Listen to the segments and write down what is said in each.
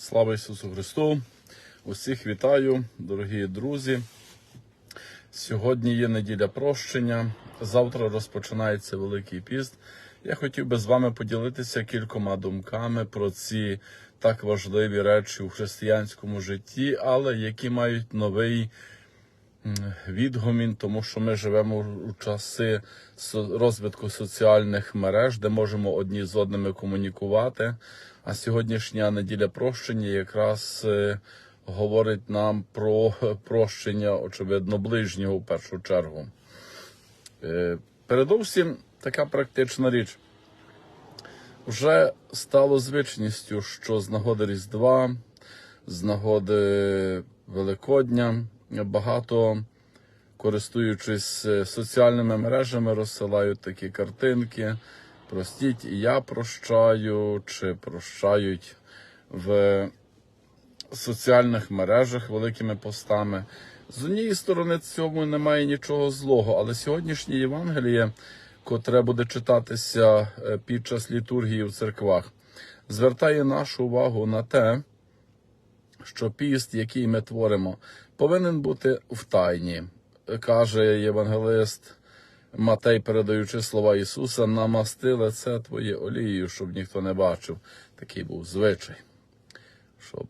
Слава Ісусу Христу! Усіх вітаю, дорогі друзі. Сьогодні є неділя прощення. Завтра розпочинається Великий піст. Я хотів би з вами поділитися кількома думками про ці так важливі речі у християнському житті, але які мають новий відгомін, тому що ми живемо у часи розвитку соціальних мереж, де можемо одні з одними комунікувати. А сьогоднішня неділя прощення якраз е, говорить нам про прощення, очевидно, ближнього в першу чергу. Е, Передовсім така практична річ. Вже стало звичністю, що з нагоди Різдва, з нагоди Великодня багато, користуючись е, соціальними мережами, розсилають такі картинки. Простіть, і я прощаю, чи прощають в соціальних мережах великими постами. З однієї сторони, цьому немає нічого злого, але сьогоднішнє Євангеліє, котре буде читатися е, під час літургії в церквах, звертає нашу увагу на те, що піст, який ми творимо, повинен бути в тайні. Каже євангелист Матей, передаючи слова Ісуса, намасти лице твоє олією, щоб ніхто не бачив. Такий був звичай, щоб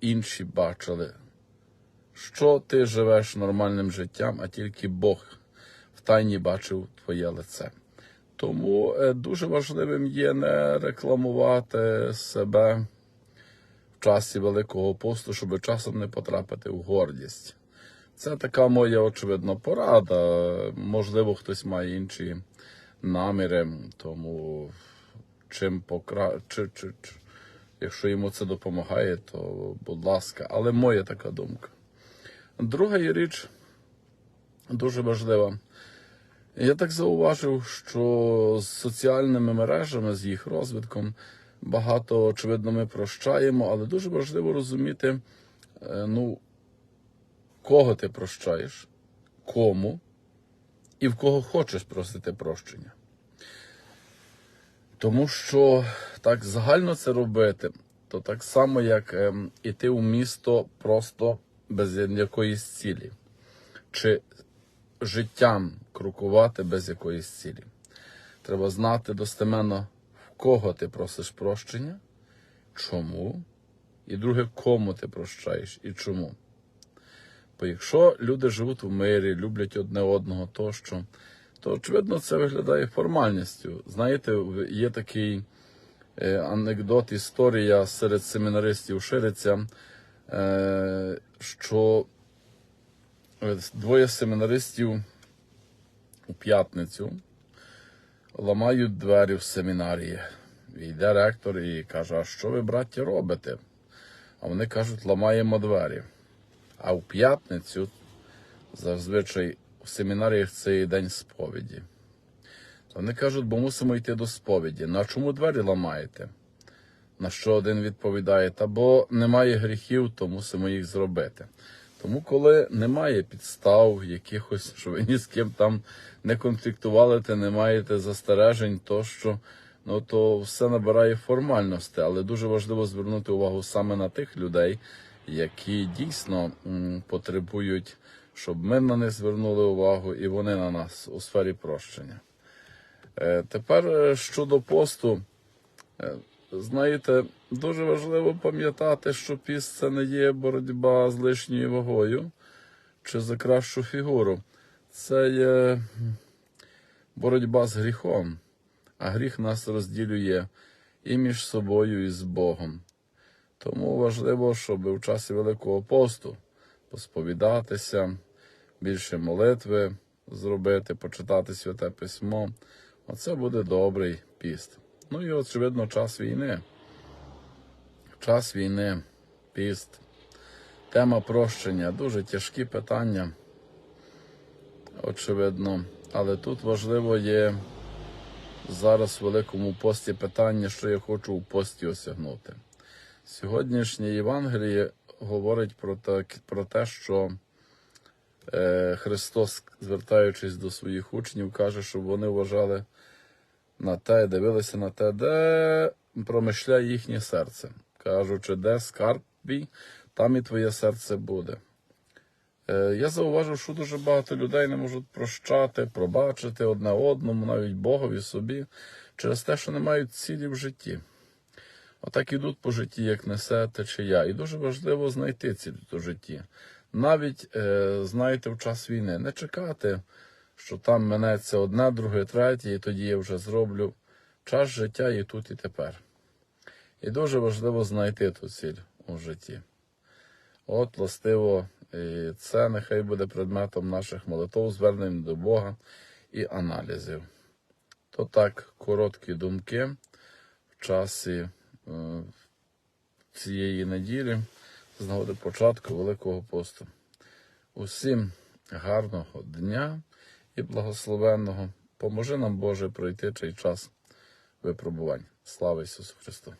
інші бачили, що ти живеш нормальним життям, а тільки Бог в тайні бачив твоє лице. Тому е, дуже важливим є не рекламувати себе часі Великого посту, щоб часом не потрапити в гордість. Це така моя очевидна порада. Можливо, хтось має інші наміри, тому чим покра... чи, чи, чи, якщо йому це допомагає, то будь ласка. Але моя така думка. Друга річ дуже важлива. Я так зауважив, що з соціальними мережами, з їх розвитком, багато, очевидно, ми прощаємо, але дуже важливо розуміти, е, ну, кого ти прощаєш, кому і в кого хочеш просити прощення. Тому що так загально це робити, то так само, як ем, іти у місто просто без якоїсь цілі, чи життям крокувати без якоїсь цілі. Треба знати достеменно, кого ти просиш прощення, чому, і друге, кому ти прощаєш і чому. Бо якщо люди живуть в мирі, люблять одне одного тощо, то очевидно це виглядає формальністю. Знаєте, є такий е, анекдот, історія серед семінаристів шириться, е, що е, двоє семінаристів у п'ятницю ламають двері в семінарії. Йде ректор і каже: А що ви, браті, робите? А вони кажуть, ламаємо двері. А в п'ятницю зазвичай в семінаріях це день сповіді. Вони кажуть, бо мусимо йти до сповіді. Ну а чому двері ламаєте? На що один відповідає, та бо немає гріхів, то мусимо їх зробити. Тому, коли немає підстав, якихось, що ви ні з ким там не конфліктували, ти не маєте застережень, тощо, ну то все набирає формальності. Але дуже важливо звернути увагу саме на тих людей, які дійсно м, потребують, щоб ми на них звернули увагу, і вони на нас у сфері прощення. Е, Тепер е, щодо посту, Е, знаєте, дуже важливо пам'ятати, що піст це не є боротьба з лишньою вагою чи за кращу фігуру. Це є боротьба з гріхом, а гріх нас розділює і між собою, і з Богом. Тому важливо, щоб у часі Великого посту посповідатися, більше молитви зробити, почитати святе письмо. Оце буде добрий піст. Ну і очевидно, час війни. Час війни, піст, тема прощення, дуже тяжкі питання, очевидно. Але тут важливо є зараз в Великому пості питання, що я хочу у пості осягнути. Сьогоднішнє Євангеліє говорить про, так, про те, що е, Христос, звертаючись до своїх учнів, каже, щоб вони вважали на те, дивилися на те, де промишляє їхнє серце. кажучи, де скарб твій, там і твоє серце буде. Е, Я зауважив, що дуже багато людей не можуть прощати, пробачити одне одному, навіть Богові собі, через те, що не мають цілі в житті. Отак ідуть по житті, як несе течія. І дуже важливо знайти ціль у житті. Навіть, е, знаєте, в час війни не чекати, що там минеться одне, друге, третє, і тоді я вже зроблю. Час життя і тут, і тепер. І дуже важливо знайти ту ціль у житті. От, властиво, і це нехай буде предметом наших молитв, звернень до Бога і аналізів. То так, короткі думки в часі е, цієї неділі з нагоди початку Великого посту. Усім гарного дня і благословенного. Поможи нам, Боже, пройти цей час випробувань. Слава Ісусу Христу!